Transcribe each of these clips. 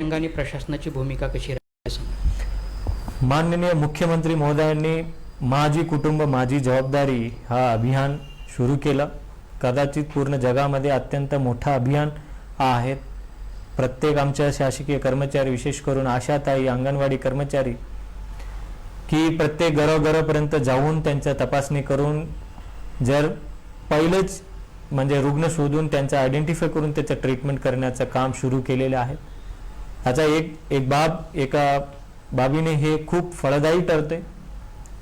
अनुषंगाने प्रशासनाची भूमिका कशी राहील माननीय मुख्यमंत्री महोदयांनी माझी कुटुंब माझी जबाबदारी हा अभियान सुरू केलं. कदाचित पूर्ण जगामध्ये अत्यंत मोठा अभियान हा आहे प्रत्येक आमच्या शासकीय कर्मचारी विशेष करून आशाताई अंगणवाडी कर्मचारी की प्रत्येक घरोघरापर्यंत जाऊन त्यांच्या तपासणी करून जर पहिलेच म्हणजे रुग्ण शोधून त्यांचं आयडेंटिफाय करून त्याचं ट्रीटमेंट करण्याचं काम सुरू केलेलं आहे. ह्याचा एक एक बाब एका बाबीने हे खूप फळदायी ठरते.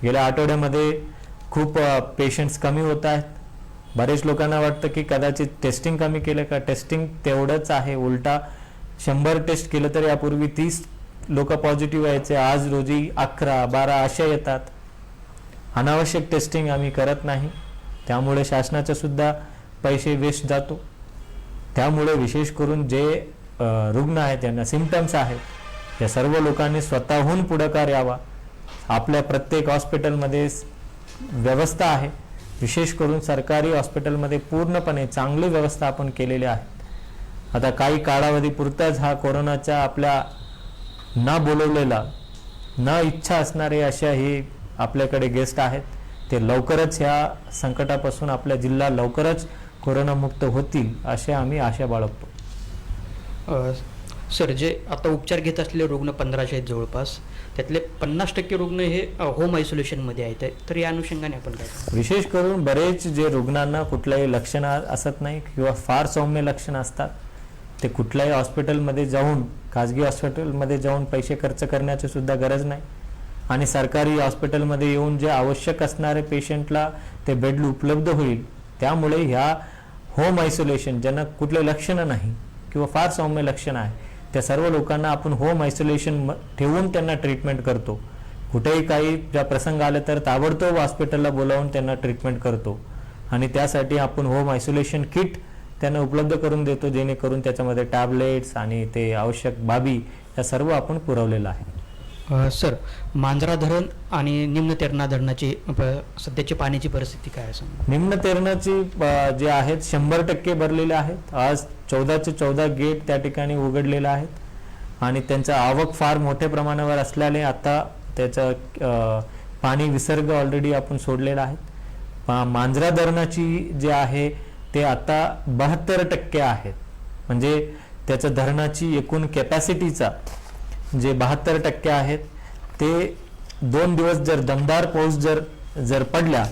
गेल्या आठवड्यामध्ये खूप पेशंट्स कमी होत आहेत. बरेच लोकांना वाटतं की कदाचित टेस्टिंग कमी केलं का? टेस्टिंग तेवढंच आहे. उलटा शंभर टेस्ट केलं तर यापूर्वी तीस लोक पॉझिटिव्ह यायचे. आज रोजी अकरा बारा अशा येतात. अनावश्यक टेस्टिंग आम्ही करत नाही. त्यामुळे शासनाचा सुद्धा पैसे वेस्ट जातो. त्यामुळे विशेष करून जे रुग्ण आहेत ज्यांना सिमटम्स आहेत. या सर्व लोकांनी स्वतःहून पुढाकार यावा? आपल्या प्रत्येक हॉस्पिटलमध्ये व्यवस्था आहे. विशेष करून सरकारी हॉस्पिटलमध्ये पूर्णपणे चांगली व्यवस्था आपण केलेली आहे. आता काही कालावधीपुरताच हा कोरोनाच्या आपल्या न बोलवलेला न इच्छा असणारे अशा हे आपल्याकडे गेस्ट आहेत. ते लवकरच ह्या संकटापासून आपला जिल्हा लवकरच कोरोनामुक्त होतील असे आम्ही आशा बाळगतो. सर जे आता उपचार घेत असलेले रुग्ण पंधराशे आहेत जवळपास त्यातले पन्नास टक्के रुग्ण हे होम आयसोलेशनमध्ये आहेत. तर या अनुषंगाने आपण काय विशेष करून बरेच जे रुग्णांना कुठल्याही लक्षणं असत नाही किंवा फार सौम्य लक्षणं असतात ते कुठल्याही हॉस्पिटलमध्ये जाऊन खाजगी हॉस्पिटलमध्ये जाऊन पैसे खर्च करण्याची सुद्धा गरज नाही. आणि सरकारी हॉस्पिटलमध्ये येऊन जे आवश्यक असणारे पेशंटला ते बेड उपलब्ध होईल त्यामुळे ह्या होम आयसोलेशन ज्यांना कुठले लक्षणं नाही किंवा फार सौम्य लक्षणं आहे. त्या सर्व लोकांना आपण होम आयसोलेशन ठेवून त्यांना ट्रीटमेंट करतो. कुठेही काही ज्या प्रसंग आले तर ताबडतोब हॉस्पिटलला बोलावून त्यांना ट्रीटमेंट करतो. आणि त्यासाठी आपण होम आयसोलेशन किट त्यांना उपलब्ध करून देतो जेणेकरून त्याच्यामध्ये टॅबलेट्स आणि ते आवश्यक बाबी या सर्व आपण पुरवलेलं आहे. सर मांजरा धरण आणि निम्न तेरणा धरणाची प- सध्याची पाण्याची परिस्थिती काय आहे निम्न तेरणाची जे आहेत शंभर टक्के भरलेले आहेत. आज चौदाचे चौदा गेट त्या ठिकाणी उघडलेले आहेत. आणि त्यांचं आवक फार मोठ्या प्रमाणावर असल्याने आता त्याचं पाणी विसर्ग ऑलरेडी आपण सोडलेला आहे. मांजरा धरणाची जे आहे ते आता बहात्तर टक्के आहेत म्हणजे त्याचं धरणाची एकूण कॅपॅसिटीचा जे बहात्तर टक्के आहेत ते दोन दिवस जर दमदार पाऊस जर जर पडला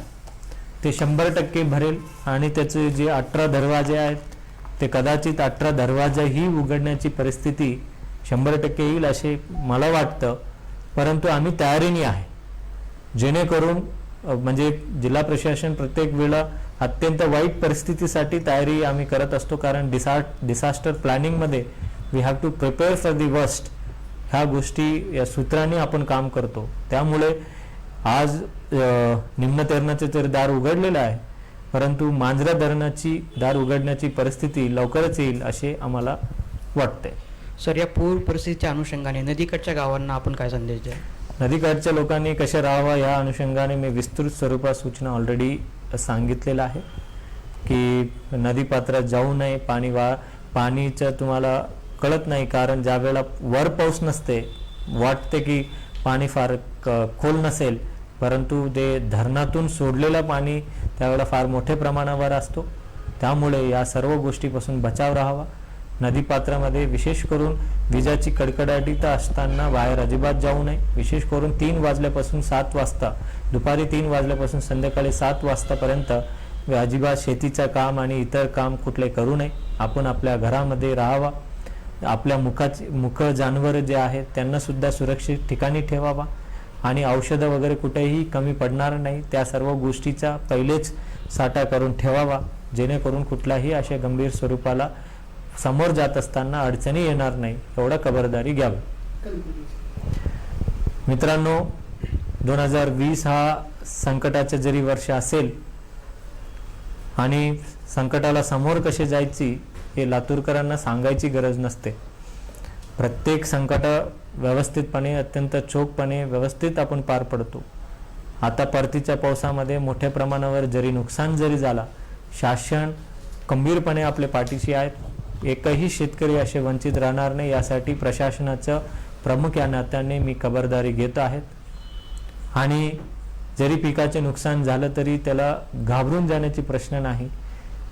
ते शंभर टक्के भरेल आणि त्याचे जे अठरा दरवाजे आहेत ते कदाचित अठरा दरवाजाही उघडण्याची परिस्थिती शंभर टक्के येईल असे मला वाटतं. परंतु आम्ही तयारीने आहे. जेणेकरून म्हणजे जिल्हा प्रशासन प्रत्येक वेळा अत्यंत वाईट परिस्थितीसाठी तयारी आम्ही करत असतो. कारण डिसा डिसास्टर प्लॅनिंगमध्ये we have to prepare for the worst ह्या गोष्टी या सूत्राने आपण काम करतो. त्यामुळे आज निम्न धरणाचे तर दार उघडलेलं आहे परंतु मांजरा धरणाची दार उघडण्याची परिस्थिती लवकरच येईल असे आम्हाला वाटते सर या पूर परिस्थितीच्या अनुषंगाने नदीकडच्या गावांना आपण काय संदेश द्याल? नदीकाठच्या लोकांनी कसे राहावं या अनुषंगाने मी विस्तृत स्वरूपात सूचना ऑलरेडी सांगितलेलं आहे की नदीपात्रात जाऊ नये पाणी वा पाणीचं तुम्हाला कळत नाही. कारण ज्या वेळेला वर पाऊस नसते वाटते की पाणी फार खोल नसेल परंतु ते धरणातून सोडलेलं पाणी त्यावेळेला फार मोठ्या प्रमाणावर असतो. त्यामुळे या सर्व गोष्टीपासून बचाव राहावा. नदीपात्रामध्ये विशेष करून विजाची कडकडाटी तर असताना बाहेर अजिबात जाऊ नये. विशेष करून तीन वाजल्यापासून सात वाजता दुपारी तीन वाजल्यापासून संध्याकाळी सात वाजतापर्यंत अजिबात शेतीचं काम आणि इतर काम कुठले करू नये. आपण आपल्या घरामध्ये राहावा. आपल्या मुखाचे मुख जानवर जे आहेत त्यांना सुद्धा सुरक्षित ठिकाणी ठेवावा. आणि औषधं वगैरे कुठेही कमी पडणार नाही. त्या सर्व गोष्टीचा पहिलेच साठा करून ठेवावा. जेणेकरून कुठल्याही अशा गंभीर स्वरूपाला समोर जात असताना अडचणी येणार नाही. एवढा खबरदारी घ्यावी. मित्रांनो दोन हजार वीस हा संकटाचे जरी वर्ष असेल आणि संकटाला समोर कसे जायची हे लातूरकरांना सांगायची गरज नसते. प्रत्येक संकट व्यवस्थितपणे अत्यंत चोखपणे व्यवस्थित आपण पार पडतो. आता परतीच्या पावसामध्ये मोठ्या प्रमाणावर जरी नुकसान जरी झाला शासन गंभीरपणे आपल्या पाठीशी आहेत एकही शेतकरी असे वंचित राहणार नाही यासाठी प्रशासनाचं प्रमुख या नात्याने मी खबरदारी घेत आहेत आणि जरी पिकाचे नुकसान झालं तरी त्याला घाबरून जाण्याची प्रश्न नाही.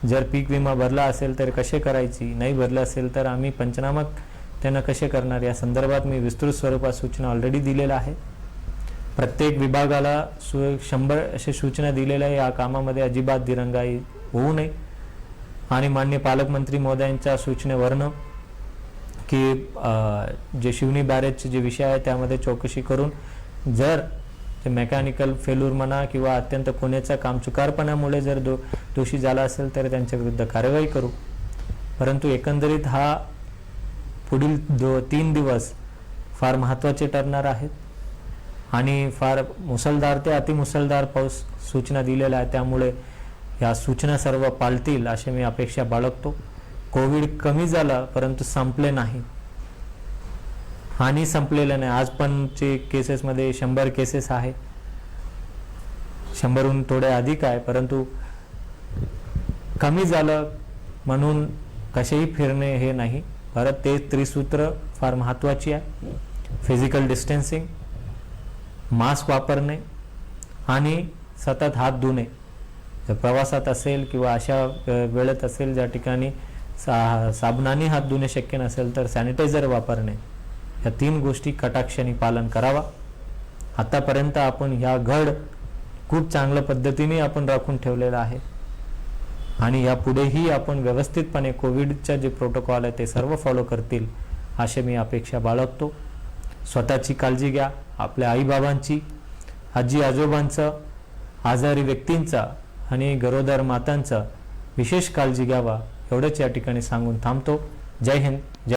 जर पीक विमा भरला असेल तर कसे करायची नाही भरला असेल तर आम्ही पंचनामा त्यांना कसे करणार? या संदर्भात मी विस्तृत स्वरूपात सूचना ऑलरेडी दिलेल्या आहे. प्रत्येक विभागाला सु शंभर असे सूचना दिलेल्या आहे. या कामामध्ये अजिबात दिरंगाई होऊ नये. आणि मान्य पालकमंत्री महोदयांच्या सूचनेवरनं की जे शिवनी बॅरेजचे जे विषय आहे त्यामध्ये चौकशी करून जर ते मेकॅनिकल फेल्यूर म्हणा किंवा अत्यंत कोण्याच्या कामचुकारपणामुळे जर दो दोषी झाला असेल तर त्यांच्या विरुद्ध कारवाई करू. परंतु एकंदरीत हा पुढील दो तीन दिवस फार महत्त्वाचे ठरणार आहेत. आणि फार मुसळधार ते अतिमुसळधार पाऊस सूचना दिलेल्या आहे त्यामुळे या सूचना सर्व पाळतील अशी मी अपेक्षा बाळगतो. कोविड कमी झालं परंतु संपले नाही. हानी संपलेलं नाही. आज पण चे केसेसमध्ये शंभर केसेस आहे. शंभरहून थोडे अधिक आहे परंतु कमी झालं म्हणून कसेही फिरणे हे नाही. परत ते त्रिसूत्र फार महत्त्वाची आहे. फिजिकल डिस्टन्सिंग मास्क वापरणे आणि सतत हात धुणे. जर प्रवासात असेल किंवा अशा वेळेत असेल ज्या ठिकाणी सा साबणाने हात धुणे शक्य नसेल तर सॅनिटायझर वापरणे. या तीन गोष्टी कटाक्षाने पालन करावा. आतापर्यंत आपण ह्या घड खूप चांगल्या पद्धतीने आपण राखून ठेवलेला आहे. आणि यापुढेही आपण व्यवस्थितपणे कोविडच्या जे प्रोटोकॉल आहे ते सर्व फॉलो करतील अशी मी अपेक्षा बाळगतो. स्वतःची काळजी घ्या आपल्या आईबाबांची आजी आजोबांचं आजारी व्यक्तींचा आणि गरोदर मातांचा विशेष काळजी घ्यावा एवढंच या ठिकाणी सांगून थांबतो. जय हिंद जय